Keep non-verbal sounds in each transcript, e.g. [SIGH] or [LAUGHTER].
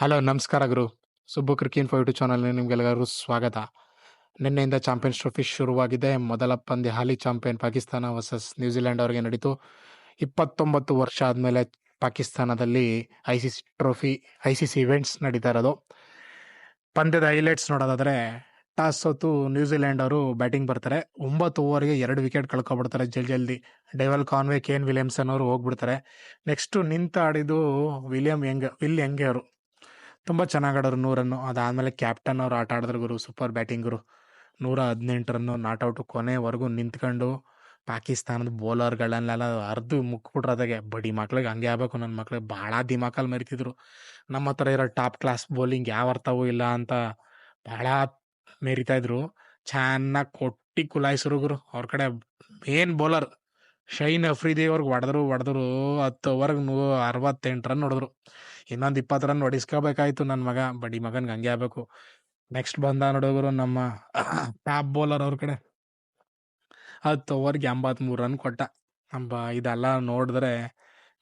Hello, ನಮಸ್ಕಾರ ಗುರು. Subbu cricket five two channel ನಿಮ್ಗೆಲ್ಲರಿಗೂ ಸ್ವಾಗತ. ನಿನ್ನೆಯಿಂದ ಚಾಂಪಿಯನ್ಸ್ ಟ್ರೋಫಿ ಶುರುವಾಗಿದೆ. ಮೊದಲ ಪಂದ್ಯ ಹಾಲಿ champion Pakistan versus New Zealand ಅವರಿಗೆ ನಡೀತು. ಇಪ್ಪತ್ತೊಂಬತ್ತು ವರ್ಷ ಆದಮೇಲೆ ಪಾಕಿಸ್ತಾನದಲ್ಲಿ I C C trophy I C C events ನಡೀತಾ ಇರೋದು. ಪಂದ್ಯದ ಹೈಲೈಟ್ಸ್ ನೋಡೋದಾದರೆ, ಟಾಸ್ ಸೋತು ನ್ಯೂಜಿಲೆಂಡ್ ಅವರು ಬ್ಯಾಟಿಂಗ್ ಬರ್ತಾರೆ. ಒಂಬತ್ತು ಓವರ್ಗೆ ಎರಡು ವಿಕೆಟ್ ಕಳ್ಕೊಬಿಡ್ತಾರೆ ಜಲ್ ಜಲ್ದಿ. ಡೈವಲ್ ಕಾನ್ವೆ, ಕೇನ್ ವಿಲಿಯಮ್ಸನ್ ಅವರು ಹೋಗ್ಬಿಡ್ತಾರೆ. ನೆಕ್ಸ್ಟು ನಿಂತ ವಿಲಿಯಮ್ ವಿಲಿಯಂ ಯಂಗ್ ವಿಲ್ ಯಂಗೆ ಅವರು? ತುಂಬ ಚೆನ್ನಾಗಿ ಆಡೋರು ನೂರನ್ನು. ಅದಾದಮೇಲೆ ಕ್ಯಾಪ್ಟನ್ ಅವ್ರು ಆಟ ಆಡಿದ್ರು ಗುರು, ಸೂಪರ್ ಬ್ಯಾಟಿಂಗರು ನೂರ ಹದಿನೆಂಟು ರನ್ನು ನಾಟ್ ಔಟು ಕೊನೆವರೆಗೂ ನಿಂತ್ಕೊಂಡು ಪಾಕಿಸ್ತಾನದ ಬೌಲರ್ಗಳನ್ನೆಲ್ಲ ಅರ್ದು ಮುಕ್ಬಿಟ್ರು ಅದಾಗೆ ಬಡಿ ಮಕ್ಳಿಗೆ ಹಂಗೆ ಆಗ್ಬೇಕು ನನ್ನ ಮಕ್ಳಿಗೆ ಭಾಳ ದಿಮಾಕಲ್ಲಿ ಮೆರಿತಿದ್ರು. ನಮ್ಮ ಹತ್ರ ಇರೋ ಟಾಪ್ ಕ್ಲಾಸ್ ಬೌಲಿಂಗ್ ಯಾವ ಅರ್ಥವೂ ಇಲ್ಲ ಅಂತ ಭಾಳ ಮೆರಿತಾ ಇದ್ರು. ಚೆನ್ನಾಗಿ ಕೊಟ್ಟಿ ಕುಲಾಯಿಸ್ರು ಗುರು. ಅವ್ರ ಕಡೆ ಮೇನ್ ಬೌಲರ್ ಶೈನ್ ಅಫ್ರಿದಿ ಅವ್ರಿಗೆ ಹೊಡೆದ್ರು ಹೊಡೆದ್ರು ಹತ್ತು ಓವರ್ಗೆ ನೂ ಅರವತ್ತೆಂಟು ರನ್ ಹೊಡೆದ್ರು. ಇನ್ನೊಂದು ಇಪ್ಪತ್ತು ರನ್ ಹೊಡಿಸ್ಕೋಬೇಕಾಯ್ತು ನನ್ನ ಮಗ. ಬಡಿ ಮಗನ್ಗೆ ಹಂಗೆ ಆಗ್ಬೇಕು. ನೆಕ್ಸ್ಟ್ ಬಂದ ನೋಡೋರು ನಮ್ಮ [COUGHS] ಟಾಪ್ ಬೌಲರ್ ಅವ್ರ ಕಡೆ. ಹತ್ತು ಓವರ್ಗೆ ಎಂಬತ್ಮೂರು ರನ್ ಕೊಟ್ಟ. ನಮ್ಮ ಇದೆಲ್ಲ ನೋಡಿದ್ರೆ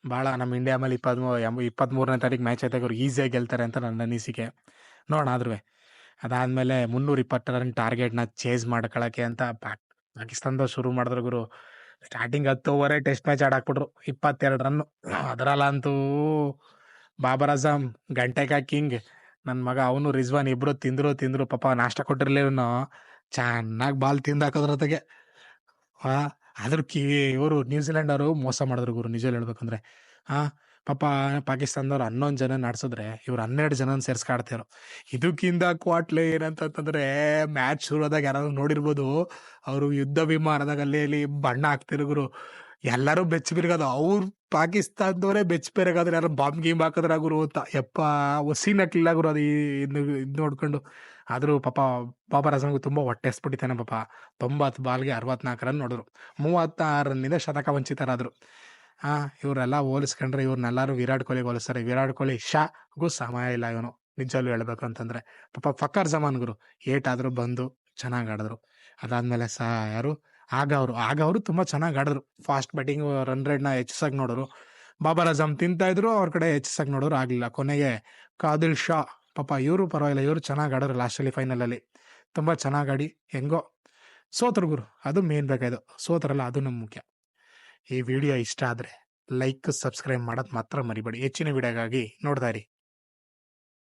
ಭಾಳ ನಮ್ಮ ಇಂಡಿಯಾ ಮೇಲೆ ಇಪ್ಪತ್ತ್ಮೂರು ಎಂಬ ಇಪ್ಪತ್ತ್ಮೂರನೇ ತಾರೀಕು ಮ್ಯಾಚ್ ಆಯ್ತಾಗ ಅವ್ರು ಈಸಿಯಾಗಿ ಗೆಲ್ತಾರೆ ಅಂತ ನನ್ನ ಅನಿಸಿಕೆ. ನೋಡೋಣ ಆದ್ರೂ ಅದಾದಮೇಲೆ ಮುನ್ನೂರ ಇಪ್ಪತ್ತು ರನ್ ಟಾರ್ಗೆಟ್ನ ಚೇಸ್ ಮಾಡ್ಕೊಳಕ್ಕೆ ಅಂತ ಪಾಕ್ ಪಾಕಿಸ್ತಾನದ ಶುರು ಮಾಡಿದ್ರು ಗುರು. ಸ್ಟಾರ್ಟಿಂಗ್ ಹತ್ತು ಓವರೇ ಟೆಸ್ಟ್ ಮ್ಯಾಚ್ ಆಡಾಕ್ಬಿಟ್ರು, ಇಪ್ಪತ್ತೆರಡು ರನ್ನು ಅದರಲ್ಲಂತೂ ಬಾಬರ್ ಅಜಮ್, ಗಂಟೆಕಾ ಕಿಂಗ್ ನನ್ನ ಮಗ ಅವನು, ರಿಜ್ವಾನ್ ಇಬ್ರು ತಿಂದ್ರು ತಿಂದ್ರು, ಪಾಪ ನಾಷ್ಟ ಕೊಟ್ಟಿರ್ಲಿವನು ಚೆನ್ನಾಗಿ ಬಾಲ್ ತಿಂದಾಕೋದ್ರೊತ್ತಿಗೆ ಜೊತೆಗೆ ಅದ್ರ ಕಿ, ಇವರು ನ್ಯೂಜಿಲೆಂಡ್ ಅವರು ಮೋಸ ಮಾಡಿದ್ರು ಗುರು, ನಿಜ ಹೇಳ್ಬೇಕಂದ್ರೆ. ಹಾ ಪಾಪ ಪಾಕಿಸ್ತಾನದವ್ರು ಹನ್ನೊಂದು ಜನ ನಡೆಸಿದ್ರೆ ಇವ್ರು ಹನ್ನೆರಡು ಜನ ಸೇರ್ಸ್ಕಾಡ್ತಿರು ಇದಕ್ಕಿಂತ ಕ್ವಾಟ್ಲೆ ಏನಂತಂದ್ರೆ ಮ್ಯಾಚ್ ಶುರುವಾದಾಗ ಯಾರಾದ್ರು ನೋಡಿರ್ಬೋದು, ಅವರು ಯುದ್ಧ ವಿಮಾನದಾಗ ಅಲ್ಲಿ ಇಲ್ಲಿ ಬಣ್ಣ ಹಾಕ್ತಿರು ಗುರು. ಎಲ್ಲರೂ ಬೆಚ್ಚ ಬಿರ್ಗದು. ಅವ್ರು ಪಾಕಿಸ್ತಾನದವರೇ ಬೆಚ್ಚ ಬಿರಗಾದ್ರೆ ಯಾರು ಬಾಂಬ್ ಗೀಮ್ ಹಾಕಿದ್ರೆ ಗುರು ಅಂತ. ಯಪ್ಪ ಹೊಸಿ ಹಾಕ್ಲಿಲ್ಲ ಗುರು ಅದು ಇದು ಇದು ನೋಡ್ಕೊಂಡು. ಆದರೂ ಪಾಪ ಬಾಬಾ ಅಜಮ್ಗೂ ತುಂಬ ಹೊಟ್ಟೆ ಎಸ್ಬಿಟ್ಟಿದ್ದಾನೆ ಪಾಪ. ತೊಂಬತ್ತು ಬಾಲ್ಗೆ ಅರವತ್ನಾಲ್ಕು ರನ್ ನೋಡಿದ್ರು ಮೂವತ್ತಾರು ರನ್ನಿಂದ ಶತಕ ವಂಚಿತರಾದರು. ಹಾ, ಇವರೆಲ್ಲ ಹೋಲಿಸ್ಕೊಂಡ್ರೆ ಇವ್ರನ್ನೆಲ್ಲರೂ ವಿರಾಟ್ ಕೊಹ್ಲಿ ಹೋಲಿಸ್ತಾರೆ. ವಿರಾಟ್ ಕೊಹ್ಲಿ ಶಾಗೂ ಸಮಯ ಇಲ್ಲ ಇವನು. ನಿಜಲ್ಲೂ ಹೇಳ್ಬೇಕು ಅಂತಂದ್ರೆ ಪಾಪ ಫಕ್ಕರ್ ಜಮಾನ್ ಗುರು, ಏಟಾದರೂ ಬಂದು ಚೆನ್ನಾಗಿ ಆಡಿದ್ರು. ಅದಾದ್ಮೇಲೆ ಸಹ ಯಾರು? ಆಗ ಅವರು ಆಗ ಅವರು ತುಂಬಾ ಚೆನ್ನಾಗಿ ಆಡಿದ್ರು. ಫಾಸ್ಟ್ ಬ್ಯಾಟಿಂಗ್ ರನ್ ರೇಟ್ನ ಹೆಚ್ಚಿಸಾಗಿ ನೋಡೋರು. ಬಾಬರ್ ಅಜಮ್ ತಿಂತಾ ಇದ್ರು, ಅವ್ರ ಕಡೆ ಹೆಚ್ಚಿಸಾಗಿ ನೋಡೋರು ಆಗಲಿಲ್ಲ. ಕೊನೆಗೆ ಕಾದಿಲ್ ಶಾ, ಪಾಪ ಇವರು ಪರವಾಗಿಲ್ಲ, ಇವರು ಚೆನ್ನಾಗಿ ಆಡೋರು ಲಾಸ್ಟಲ್ಲಿ ಫೈನಲಲ್ಲಿ. ತುಂಬ ಚೆನ್ನಾಗಿ ಆಡಿ ಹೆಂಗೋ. ಸೋತ್ರ ಗುರು, ಅದು ಮೇನ್ ಬೇಕಾಯ್ತು. ಸೋತ್ರಲ್ಲ, ಅದು ನಮ್ಮ ಮುಖ್ಯ. ಈ ವಿಡಿಯೋ ಇಷ್ಟ ಆದರೆ ಲೈಕ್ ಸಬ್ಸ್ಕ್ರೈಬ್ ಮಾಡೋದು ಮಾತ್ರ ಮರಿಬೇಡಿ. ಹೆಚ್ಚಿನ ವಿಡಿಯೋಗಾಗಿ ನೋಡ್ತಾ ಇರಿ.